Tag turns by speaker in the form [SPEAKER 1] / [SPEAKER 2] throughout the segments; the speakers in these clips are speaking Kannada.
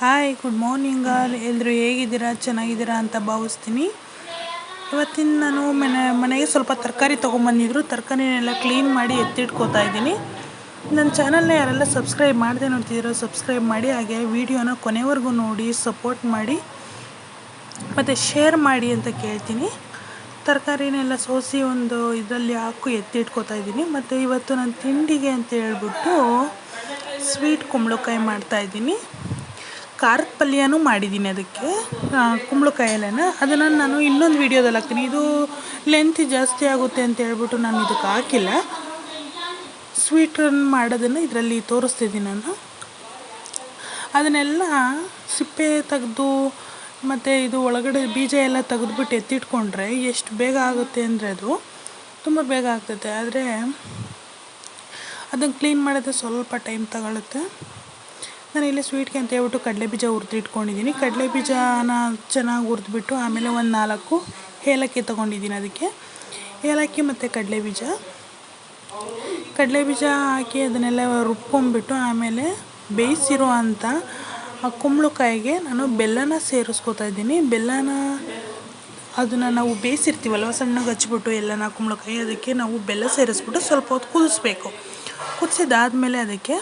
[SPEAKER 1] ಹಾಯ್ ಗುಡ್ ಮಾರ್ನಿಂಗ್ ಎಲ್ಲರೂ ಹೇಗಿದ್ದೀರಾ? ಚೆನ್ನಾಗಿದ್ದೀರಾ ಅಂತ ಭಾವಿಸ್ತೀನಿ. ಇವತ್ತಿನ ನಾನು ಮನೆ, ಮನೆಗೆ ಸ್ವಲ್ಪ ತರಕಾರಿ ತೊಗೊಂಬಂದಿದ್ರು. ತರಕಾರಿನೆಲ್ಲ ಕ್ಲೀನ್ ಮಾಡಿ ಎತ್ತಿಟ್ಕೋತಾ ಇದ್ದೀನಿ. ನನ್ನ ಚಾನಲ್ನ ಯಾರೆಲ್ಲ ಸಬ್ಸ್ಕ್ರೈಬ್ ಮಾಡದೆ ನೋಡ್ತಿದ್ದೀರೋ ಸಬ್ಸ್ಕ್ರೈಬ್ ಮಾಡಿ, ಹಾಗೆ ವಿಡಿಯೋನ ಕೊನೆವರೆಗೂ ನೋಡಿ ಸಪೋರ್ಟ್ ಮಾಡಿ, ಮತ್ತು ಶೇರ್ ಮಾಡಿ ಅಂತ ಕೇಳ್ತೀನಿ. ತರಕಾರಿನೆಲ್ಲ ಸೋಸಿ ಒಂದು ಇದರಲ್ಲಿ ಹಾಕು ಎತ್ತಿಟ್ಕೋತಾ ಇದ್ದೀನಿ. ಮತ್ತು ಇವತ್ತು ನಾನು ತಿಂಡಿಗೆ ಅಂತ ಹೇಳ್ಬಿಟ್ಟು ಸ್ವೀಟ್ ಕುಂಬಳಕಾಯಿ ಮಾಡ್ತಾಯಿದ್ದೀನಿ ಖಾರದ ಪಲ್ಯನೂ ಮಾಡಿದ್ದೀನಿ ಅದಕ್ಕೆ. ಕುಂಬಳಕಾಯಲ್ಲೇನ ಅದನ್ನು ನಾನು ಇನ್ನೊಂದು ವೀಡಿಯೋದಲ್ಲಿ ಹಾಕ್ತೀನಿ. ಇದು ಲೆಂತ್ ಜಾಸ್ತಿ ಆಗುತ್ತೆ ಅಂತ ಹೇಳ್ಬಿಟ್ಟು ನಾನು ಇದಕ್ಕೆ ಹಾಕಿಲ್ಲ. ಸ್ವೀಟನ್ನು ಮಾಡೋದನ್ನು ಇದರಲ್ಲಿ ತೋರಿಸ್ತಿದ್ದೀನಿ ನಾನು. ಅದನ್ನೆಲ್ಲ ಸಿಪ್ಪೆ ತೆಗೆದು, ಮತ್ತು ಇದು ಒಳಗಡೆ ಬೀಜ ಎಲ್ಲ ತೆಗೆದ್ಬಿಟ್ಟು ಎತ್ತಿಟ್ಕೊಂಡ್ರೆ ಎಷ್ಟು ಬೇಗ ಆಗುತ್ತೆ ಅಂದರೆ ಅದು ತುಂಬ ಬೇಗ ಆಗ್ತೈತೆ ಆದರೆ ಅದನ್ನು ಕ್ಲೀನ್ ಮಾಡೋದು ಸ್ವಲ್ಪ ಟೈಮ್ ತಗೊಳುತ್ತೆ. ನಾನು ಇಲ್ಲಿ ಸ್ವೀಟ್ಗೆ ಅಂತ ಹೇಳ್ಬಿಟ್ಟು ಕಡಲೆ ಬೀಜ ಹುರಿದಿಟ್ಕೊಂಡಿದ್ದೀನಿ ಕಡಲೆ ಬೀಜನ ಚೆನ್ನಾಗಿ ಹುರಿದ್ಬಿಟ್ಟು ಆಮೇಲೆ ಒಂದು ನಾಲ್ಕು ಏಲಕ್ಕಿ ತೊಗೊಂಡಿದ್ದೀನಿ ಅದಕ್ಕೆ. ಏಲಕ್ಕಿ ಮತ್ತು ಕಡಲೆ ಬೀಜ. ಕಡಲೆ ಬೀಜ ಹಾಕಿ ಅದನ್ನೆಲ್ಲ ರುಬ್ಕೊಂಬಿಟ್ಟು ಆಮೇಲೆ ಬೇಯಿಸಿರೋ ಅಂಥ ಕುಂಬಳಕಾಯಿಗೆ ನಾನು ಬೆಲ್ಲನ ಸೇರಿಸ್ಕೊತಾ ಇದ್ದೀನಿ. ಬೆಲ್ಲನ ಅದನ್ನು ನಾವು ಬೇಯಿಸಿರ್ತೀವಲ್ವ, ಸಣ್ಣಗೆ ಹಚ್ಬಿಟ್ಟು ಎಲ್ಲ ಕುಂಬಳಕಾಯಿ, ಅದಕ್ಕೆ ನಾವು ಬೆಲ್ಲ ಸೇರಿಸ್ಬಿಟ್ಟು ಸ್ವಲ್ಪ ಹೊತ್ತು ಕುದಿಸ್ಬೇಕು. ಕುದಿಸಿದಾದ್ಮೇಲೆ ಅದಕ್ಕೆ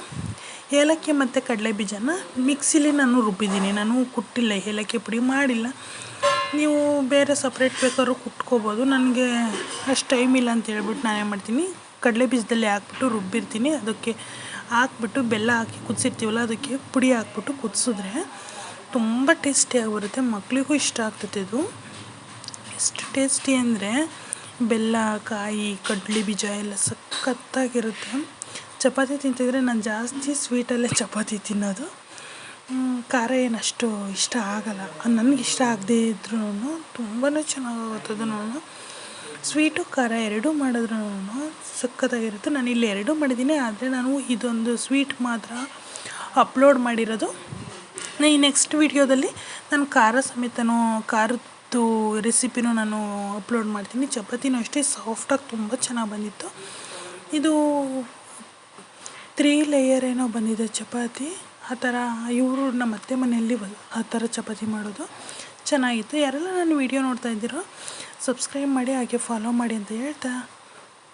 [SPEAKER 1] ಏಲಕ್ಕಿ ಮತ್ತು ಕಡಲೆ ಬೀಜನ ಮಿಕ್ಸಿಲಿ ನಾನು ರುಬ್ಬಿದ್ದೀನಿ. ನಾನು ಕುಟ್ಟಿಲ್ಲ, ಏಲಕ್ಕಿ ಪುಡಿ ಮಾಡಿಲ್ಲ. ನೀವು ಬೇರೆ ಸಪ್ರೇಟ್ ಬೇಕಾದ್ರೂ ಕುಟ್ಕೋಬೋದು. ನನಗೆ ಅಷ್ಟು ಟೈಮ್ ಇಲ್ಲ ಅಂತ ಹೇಳ್ಬಿಟ್ಟು ನಾನೇನು ಮಾಡ್ತೀನಿ. ಕಡಲೆ ಬೀಜದಲ್ಲಿ ಹಾಕ್ಬಿಟ್ಟು ರುಬ್ಬಿರ್ತೀನಿ. ಅದಕ್ಕೆ ಹಾಕ್ಬಿಟ್ಟು ಬೆಲ್ಲ ಹಾಕಿ ಕುದಿಸಿರ್ತೀವಲ್ಲ, ಅದಕ್ಕೆ ಪುಡಿ ಹಾಕ್ಬಿಟ್ಟು ಕುದಿಸಿದ್ರೆ ತುಂಬ ಟೇಸ್ಟಿಯಾಗಿ ಬರುತ್ತೆ. ಮಕ್ಕಳಿಗೂ ಇಷ್ಟ ಆಗ್ತದೆ ಇದು. ಎಷ್ಟು ಟೇಸ್ಟಿ ಅಂದರೆ ಬೆಲ್ಲ, ಕಾಯಿ, ಕಡಲೆ ಬೀಜ ಎಲ್ಲ ಸಖತ್ತಾಗಿರುತ್ತೆ. ಚಪಾತಿ ತಿಂತಿದ್ರೆ ನಾನು ಜಾಸ್ತಿ ಸ್ವೀಟಲ್ಲೇ ಚಪಾತಿ ತಿನ್ನೋದು. ಖಾರ ಏನಷ್ಟು ಇಷ್ಟ ಆಗಲ್ಲ. ನನಗೆ ಇಷ್ಟ ಆಗದೇ ಇದ್ರೂ ತುಂಬಾ ಚೆನ್ನಾಗಾಗುತ್ತದೆ ನಾನು. ಸ್ವೀಟು ಖಾರ ಎರಡೂ ಮಾಡಿದ್ರೂ ಸಖತ್ತಾಗಿರುತ್ತೆ. ನಾನು ಇಲ್ಲಿ ಎರಡೂ ಮಾಡಿದ್ದೀನಿ, ಆದರೆ ನಾನು ಇದೊಂದು ಸ್ವೀಟ್ ಮಾತ್ರ ಅಪ್ಲೋಡ್ ಮಾಡಿರೋದು. ಈ ನೆಕ್ಸ್ಟ್ ವೀಡಿಯೋದಲ್ಲಿ ನಾನು ಖಾರ ಸಮೇತನೂ ಖಾರದ್ದು ರೆಸಿಪಿನೂ ನಾನು ಅಪ್ಲೋಡ್ ಮಾಡ್ತೀನಿ. ಚಪಾತಿನೂ ಅಷ್ಟೇ ಸಾಫ್ಟಾಗಿ ತುಂಬ ಚೆನ್ನಾಗಿ ಬಂದಿತ್ತು. ಇದು ತ್ರೀ ಲೇಯರ್ ಏನೋ ಬಂದಿದೆ ಚಪಾತಿ. ಆ ಥರ ಇವರು ನಮ್ಮ ಅತ್ತೆ ಮನೆಯಲ್ಲಿ ಆ ಥರ ಚಪಾತಿ ಮಾಡೋದು. ಚೆನ್ನಾಗಿತ್ತು. ಯಾರೆಲ್ಲ ನಾನು ವೀಡಿಯೋ ನೋಡ್ತಾ ಇದ್ದೀರೋ ಸಬ್ಸ್ಕ್ರೈಬ್ ಮಾಡಿ ಹಾಗೆ ಫಾಲೋ ಮಾಡಿ ಅಂತ ಹೇಳ್ತಾ.